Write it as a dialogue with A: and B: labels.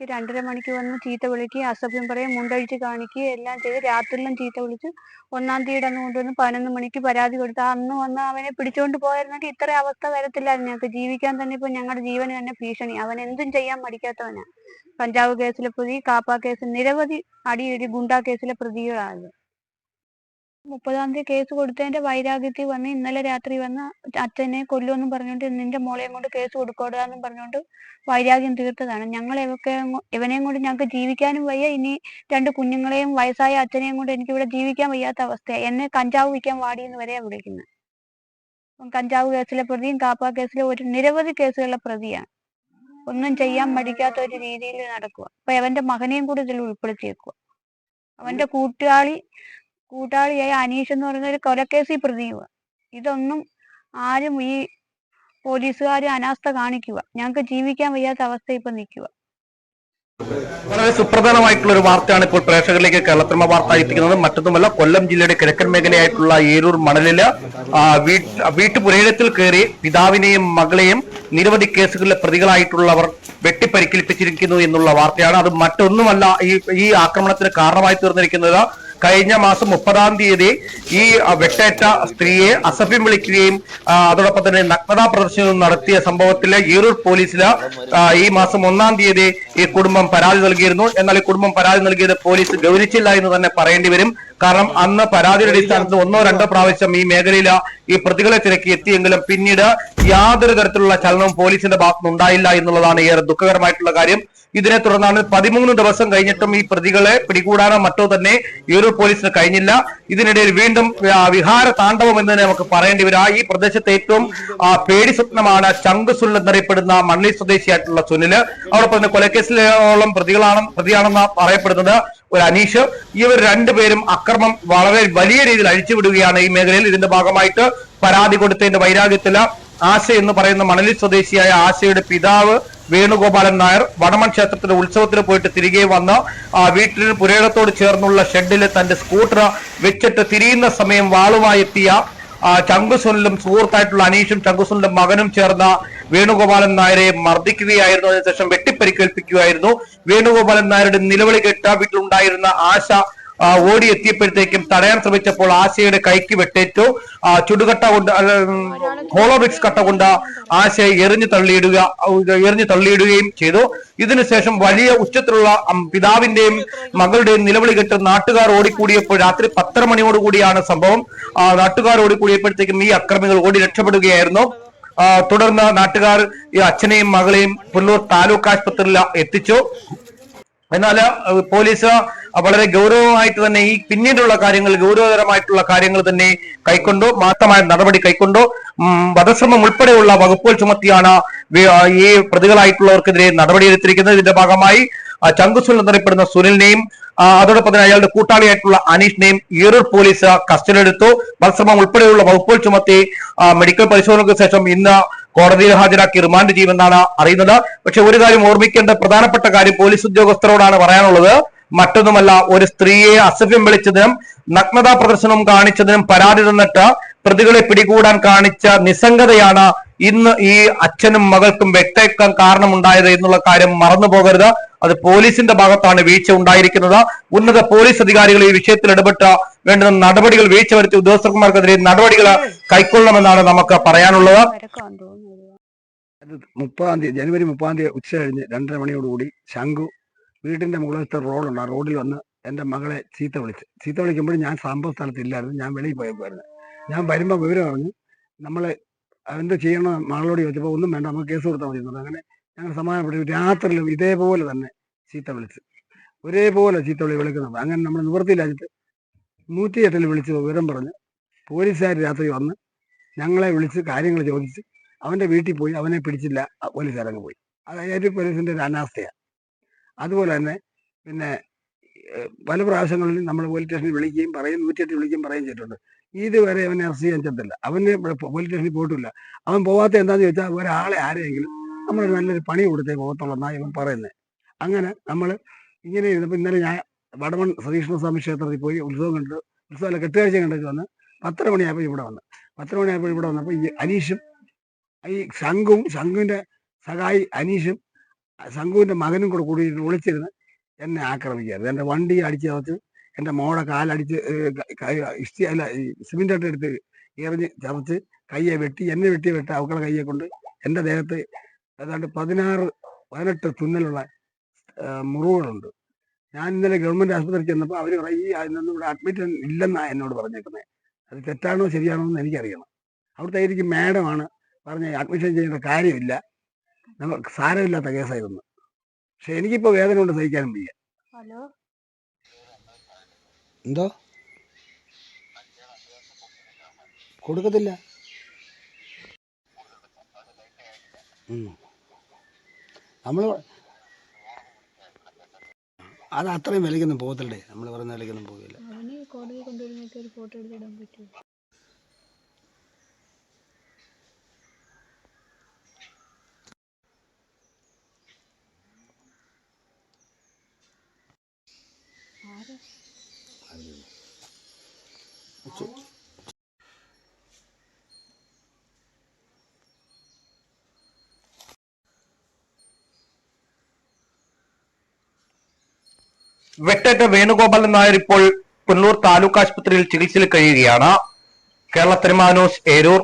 A: ഇടയ്ക്ക് രണ്ടര മണിക്ക് വന്ന് ചീത്ത വിളിക്കുക അസഭ്യം പറയും മുണ്ടഴിച്ച് കാണിക്കുക എല്ലാം ചെയ്ത് രാത്രിയിലും ചീത്ത വിളിച്ച് ഒന്നാം തീയതി അന്ന് കൊണ്ടുവന്ന് പതിനൊന്ന് മണിക്ക് പരാതി കൊടുത്ത് അന്ന് വന്ന് അവനെ പിടിച്ചോണ്ട് പോയിരുന്നെങ്കിൽ ഇത്ര അവസ്ഥ വരത്തില്ലായിരുന്നു. ഞങ്ങൾക്ക് ജീവിക്കാൻ തന്നെ ഇപ്പൊ ഞങ്ങളുടെ ജീവന് തന്നെ ഭീഷണി. അവൻ എന്തും ചെയ്യാൻ മടിക്കാത്തവനാ. കഞ്ചാവ് കേസിലെ പ്രതി കാപ്പ കേസ് നിരവധി അടിയിടി ഗുണ്ടാ കേസിലെ പ്രതികളാണ്. മുപ്പതാം തീയതി കേസ് കൊടുത്തതിന്റെ വൈരാഗ്യത്തിൽ വന്ന് ഇന്നലെ രാത്രി വന്ന് അച്ഛനെ കൊല്ലുമെന്നും പറഞ്ഞുകൊണ്ട് നിന്റെ മോളെയും കൊണ്ട് കേസ് കൊടുക്കോടാന്നും പറഞ്ഞുകൊണ്ട് വൈരാഗ്യം തീർത്തതാണ്. ഞങ്ങൾ ഇവക്കെ ഇവനെയും കൊണ്ട് ഞങ്ങൾക്ക് ജീവിക്കാനും വയ്യ. ഇനി രണ്ട് കുഞ്ഞുങ്ങളെയും വയസ്സായ അച്ഛനെയും കൊണ്ട് എനിക്ക് ഇവിടെ ജീവിക്കാൻ വയ്യാത്ത അവസ്ഥയാണ് എന്നെ കഞ്ചാവ് വിൽക്കാൻ വാടി എന്ന് വരെയാ വിളിക്കുന്നത് കഞ്ചാവ് കേസിലെ പ്രതിയും കാപ്പ കേസിലെ ഒരു നിരവധി കേസുകളിലെ പ്രതിയാണ്. ഒന്നും ചെയ്യാൻ മടിക്കാത്ത ഒരു രീതിയിൽ നടക്കുക അപ്പൊ അവന്റെ മകനെയും കൂടി ഇതിൽ ഉൾപ്പെടുത്തിയേക്കുക അവന്റെ കൂട്ടാളി കൂട്ടാളിയായ അനീഷ് എന്ന് പറയുന്ന ഒരു കൊലക്കേസിൽ പ്രതിയുക ഇതൊന്നും ആരും ഈ പോലീസുകാർ അനാസ്ഥ കാണിക്കുക. ഞങ്ങൾക്ക് ജീവിക്കാൻ വയ്യാത്ത അവസ്ഥ ഇപ്പൊ നിൽക്കുക.
B: വളരെ സുപ്രധാനമായിട്ടുള്ള ഒരു വാർത്തയാണ് ഇപ്പോൾ പ്രേക്ഷകരിലേക്ക് കേരളത്തിന്മ വാർത്ത എത്തിക്കുന്നത്. മറ്റൊന്നുമല്ല കൊല്ലം ജില്ലയുടെ കിഴക്കൻ മേഖലയായിട്ടുള്ള ഏരൂർ മണലിൽ വീട്ടുപുരയിടത്തിൽ കയറി പിതാവിനെയും മകളെയും നിരവധി കേസുകളിലെ പ്രതികളായിട്ടുള്ളവർ വെട്ടിപ്പരിക്കേൽപ്പിച്ചിരിക്കുന്നു എന്നുള്ള വാർത്തയാണ്. അത് മറ്റൊന്നുമല്ല ഈ ഈ ആക്രമണത്തിന് കാരണമായി തീർന്നിരിക്കുന്നത് കഴിഞ്ഞ മാസം മുപ്പതാം തീയതി ഈ വെട്ടേറ്റ സ്ത്രീയെ അസഭ്യം വിളിക്കുകയും അതോടൊപ്പം തന്നെ നഗ്നതാ പ്രദർശനവും നടത്തിയ സംഭവത്തിൽ ഈറൂർ പോലീസിൽ ഈ മാസം ഒന്നാം തീയതി ഈ കുടുംബം പരാതി നൽകിയിരുന്നു. എന്നാൽ ഈ കുടുംബം പരാതി നൽകിയത് പോലീസ് ഗൗനിച്ചില്ല എന്ന് തന്നെ പറയേണ്ടി വരും. കാരണം അന്ന് പരാതിയുടെ അടിസ്ഥാനത്തിൽ ഒന്നോ രണ്ടോ പ്രാവശ്യം ഈ മേഖലയിൽ ഈ പ്രതികളെ തിരക്കി എത്തിയെങ്കിലും പിന്നീട് യാതൊരു തരത്തിലുള്ള ചലനവും പോലീസിന്റെ ഭാഗത്തുനിന്ന് ഉണ്ടായില്ല എന്നുള്ളതാണ് ഏറെ ദുഃഖകരമായിട്ടുള്ള കാര്യം. ഇതിനെ തുടർന്നാണ് പതിമൂന്ന് ദിവസം കഴിഞ്ഞിട്ടും ഈ പ്രതികളെ പിടികൂടാനോ മറ്റോ തന്നെ യൂറോപ്പ് പോലീസിന് കഴിഞ്ഞില്ല. ഇതിനിടയിൽ വീണ്ടും വിഹാര താണ്ഡവം എന്ന് തന്നെ നമുക്ക് പറയേണ്ടി വരും. ഈ പ്രദേശത്തെ ഏറ്റവും പേടി സ്വപ്നമാണ് ചങ്കുസുൽ എന്നറിയപ്പെടുന്ന മണ്ണി സ്വദേശിയായിട്ടുള്ള സുനിൽ. അതോടൊപ്പം തന്നെ കൊലക്കേസിലോളം പ്രതികളാണ് പ്രതിയാണെന്ന് പറയപ്പെടുന്നത് ഒരു അനീഷ്. ഇവർ രണ്ടുപേരും അക്രമം വളരെ വലിയ രീതിയിൽ അഴിച്ചുവിടുകയാണ് ഈ മേഖലയിൽ. ഇതിന്റെ ഭാഗമായിട്ട് പരാതി കൊടുത്തതിന്റെ വൈരാഗ്യത്തിൽ ആശ എന്ന് പറയുന്ന മണലി സ്വദേശിയായ ആശയുടെ പിതാവ് വേണുഗോപാലൻ നായർ വടമൺ ക്ഷേത്രത്തിലെ ഉത്സവത്തിന് പോയിട്ട് തിരികെ വന്ന ആ വീട്ടിൽ പുരേടത്തോട് ചേർന്നുള്ള ഷെഡിൽ തന്റെ സ്കൂട്ടർ വെച്ചിട്ട് തിരിയുന്ന സമയം വാളുമായി എത്തിയ ചങ്കുസുനിലും സുഹൃത്തായിട്ടുള്ള അനീഷും ചങ്കുസുനിലും മകനും ചേർന്ന വേണുഗോപാലൻ നായരെ മർദ്ദിക്കുകയായിരുന്നു. അതിനുശേഷം വെട്ടിപ്പരിക്കേൽപ്പിക്കുകയായിരുന്നു. വേണുഗോപാലൻ നായരുടെ നിലവിളി കെട്ട വീട്ടിലുണ്ടായിരുന്ന ആശ ഓടിയെത്തിയപ്പോഴത്തേക്കും തടയാൻ ശ്രമിച്ചപ്പോൾ ആശയുടെ കൈക്ക് വെട്ടേറ്റു. ചുടുകട്ട കൊണ്ട് ഹോളോബിക്സ് കട്ട കൊണ്ട് ആശയെ എറിഞ്ഞു തള്ളിയിടുക എറിഞ്ഞു തള്ളിയിടുകയും ചെയ്തു. ഇതിനുശേഷം വലിയ ഉച്ചത്തിലുള്ള പിതാവിന്റെയും മകളുടെയും നിലവിളി കെട്ട് നാട്ടുകാർ ഓടിക്കൂടിയപ്പോൾ രാത്രി പത്തര മണിയോടുകൂടിയാണ് സംഭവം. നാട്ടുകാർ ഓടിക്കൂടിയപ്പോഴത്തേക്കും ഈ അക്രമികൾ ഓടി രക്ഷപ്പെടുകയായിരുന്നു. തുടർന്ന് നാട്ടുകാർ ഈ അച്ഛനെയും മകളെയും പുല്ലൂർ താലൂക്ക് ആശുപത്രിയിൽ എത്തിച്ചു. എന്നാൽ പോലീസ് വളരെ ഗൗരവമായിട്ട് തന്നെ ഈ പിന്നീടുള്ള കാര്യങ്ങൾ ഗൗരവതരമായിട്ടുള്ള കാര്യങ്ങൾ തന്നെ കൈക്കൊണ്ടോ മാത്രമായ നടപടി കൈക്കൊണ്ടോ വധശ്രമം ഉൾപ്പെടെയുള്ള വകുപ്പുകൾ ചുമത്തിയാണ് ഈ പ്രതികളായിട്ടുള്ളവർക്കെതിരെ നടപടിയെടുത്തിരിക്കുന്നത്. ഇതിന്റെ ഭാഗമായി ചങ്കുസുൽ എന്നറിയപ്പെടുന്ന സുനിലിനെയും അതോടൊപ്പം തന്നെ അയാളുടെ കൂട്ടാളിയായിട്ടുള്ള അനീഷിനെയും ഈറൂർ പോലീസ് കസ്റ്റഡിയിലെടുത്തു. വധശ്രമം ഉൾപ്പെടെയുള്ള വകുപ്പുകൾ ചുമത്തി മെഡിക്കൽ പരിശോധനയ്ക്ക് ശേഷം ഇന്ന് കോടതിയിൽ ഹാജരാക്കി റിമാൻഡ് ചെയ്യുമെന്നാണ് അറിയുന്നത്. പക്ഷെ ഒരു കാര്യം ഓർമ്മിക്കേണ്ട പ്രധാനപ്പെട്ട കാര്യം പോലീസ് ഉദ്യോഗസ്ഥരോടാണ് പറയാനുള്ളത്. മറ്റൊന്നുമല്ല ഒരു സ്ത്രീയെ അസഭ്യം വിളിച്ചതിനും നഗ്നതാ പ്രദർശനം കാണിച്ചതിനും പരാതി തന്നിട്ട് പ്രതികളെ പിടികൂടാൻ കാണിച്ച നിസ്സംഗതയാണ് ഇന്ന് ഈ അച്ഛനും മകൾക്കും വെട്ടേക്കാൻ കാരണമുണ്ടായത് എന്നുള്ള കാര്യം മറന്നു പോകരുത്. അത് പോലീസിന്റെ ഭാഗത്താണ് വീഴ്ച ഉണ്ടായിരിക്കുന്നത്. ഉന്നത പോലീസ് അധികാരികൾ ഈ വിഷയത്തിൽ ഇടപെട്ട വേണ്ട നടപടികൾ വീഴ്ച വരുത്തി ഉദ്യോഗസ്ഥന്മാർക്കെതിരെ നടപടികൾ കൈക്കൊള്ളണമെന്നാണ് നമുക്ക് പറയാനുള്ളത്.
C: മുപ്പതാം തീയതി ജനുവരി മുപ്പതാം തീയതി ഉച്ച കഴിഞ്ഞ് രണ്ടര മണിയോടുകൂടി ശംഖു വീടിന്റെ മുകളിലത്തെ റോഡുണ്ട് ആ റോഡിൽ വന്ന് എന്റെ മകളെ ചീത്ത വിളിച്ച്. ചീത്ത വിളിക്കുമ്പോൾ ഞാൻ സംഭവ സ്ഥലത്തില്ലായിരുന്നു. ഞാൻ വെളിയിൽ പോയപ്പോയിരുന്നു ഞാൻ വരുമ്പോൾ വിവരം പറഞ്ഞ് നമ്മളെ എന്ത് ചെയ്യണം മകളോട് ചോദിച്ചപ്പോൾ ഒന്നും വേണ്ട നമുക്ക് കേസ് കൊടുത്താൽ മതി അങ്ങനെ ഞങ്ങൾ സമാധാനപ്പെട്ടു. രാത്രിയിലും ഇതേപോലെ തന്നെ ചീത്ത വിളിച്ച്. ഒരേപോലെ ചീത്ത വിളി വിളിക്കുന്നത് അങ്ങനെ നമ്മൾ നിവൃത്തിയില്ലാഞ്ഞിട്ട് നൂറ്റി എട്ടിൽ വിളിച്ച് വിവരം പറഞ്ഞ് പോലീസുകാർ രാത്രി വന്ന് ഞങ്ങളെ വിളിച്ച് കാര്യങ്ങൾ ചോദിച്ച് അവന്റെ വീട്ടിൽ പോയി. അവനെ പിടിച്ചില്ല. പോലീസുകാരങ്ങ് പോയി. അതായത് പോലീസിന്റെ ഒരു അനാസ്ഥയാണ് അതുപോലെ തന്നെ പിന്നെ പല പ്രാവശ്യങ്ങളിലും നമ്മൾ പോലീസ് സ്റ്റേഷനിൽ വിളിക്കുകയും പറയും നൂറ്റിയെട്ട് വിളിക്കുകയും പറയുകയും ചെയ്തിട്ടുണ്ട്. ഇതുവരെ അവനെ അറസ്റ്റ് ചെയ്യാൻ ചെന്നില്ല അവന് പോലീസ് സ്റ്റേഷനിൽ പോയിട്ടില്ല. അവൻ പോവാത്ത എന്താന്ന് ചോദിച്ചാൽ ഒരാളെ ആരെയെങ്കിലും നമ്മൾ നല്ലൊരു പണി കൊടുത്തേ പോകത്തുള്ളൂ ഇവൻ പറയുന്നത്. അങ്ങനെ നമ്മൾ ഇങ്ങനെ ഇരുന്നപ്പോൾ ഇന്നലെ ഞാൻ വടമൺ ശ്രീകൃഷ്ണ സ്വാമി ക്ഷേത്രത്തിൽ പോയി ഉത്സവം കണ്ടു ഉത്സവമല്ല കെട്ടുകാഴ്ച കണ്ടിട്ട് വന്ന് പത്തര മണിയായപ്പോൾ ഇവിടെ വന്ന്. പത്തര മണിയായപ്പോൾ ഇവിടെ വന്നപ്പോൾ ഈ അനീഷും ഈ ശംഖും ശംഖുവിന്റെ സഹായി അനീഷും ശംഖുവിന്റെ മകനും കൂടെ കൂടി വിളിച്ചിരുന്ന് എന്നെ ആക്രമിക്കായിരുന്നു എന്റെ വണ്ടി അടിച്ച് ചതച്ച് എന്റെ മോളെ കാലടിച്ച് ഇഷ്ടി അല്ല സിമെന്റ് അട്ട എടുത്ത് എറിഞ്ഞ് ചതച്ച് കയ്യെ വെട്ടി എന്നെ വെട്ടി വെട്ട അവക്കളെ കയ്യെ കൊണ്ട് എന്റെ ദേഹത്ത് ഏതാണ്ട് പതിനാറ് പതിനെട്ട് തുന്നലുള്ള മുറിവുകളുണ്ട്. ഞാൻ ഇന്നലെ ഗവൺമെന്റ് ആശുപത്രിയിൽ ചെന്നപ്പോൾ അവർ പറയും ഈ അതിനൊന്നും ഇവിടെ അഡ്മിറ്റ് ഇല്ലെന്നാ എന്നോട് പറഞ്ഞേക്കുന്നത് അത് തെറ്റാണോ ശരിയാണോ എന്ന് എനിക്കറിയണം. അവിടുത്തെ ആയിരിക്കും മാഡമാണ് പറഞ്ഞ അഡ്മിഷൻ ചെയ്യേണ്ട കാര്യമില്ല. നമുക്ക് സാരമില്ലാത്ത കേസായിരുന്നു. പക്ഷെ എനിക്കിപ്പോ വേദന കൊണ്ട് സഹിക്കാനും വയ്യ.
A: ഹലോ?
C: എന്തോ? കൊടുക്കത്തില്ല. നമ്മൾ അത് അത്രയും വിലയ്ക്കൊന്നും പോകത്തില്ലേ? നമ്മൾ പറഞ്ഞ വിലയ്ക്കൊന്നും പോകില്ല
A: പറ്റുമോ
B: വെട്ടേറ്റ വേണുഗോപാലൻ നായർ ഇപ്പോൾ പുനലൂർ താലൂക്ക് ആശുപത്രിയിൽ ചികിത്സയിൽ കഴിയുകയാണ്. കേരള ന്യൂസ് ഏരൂർ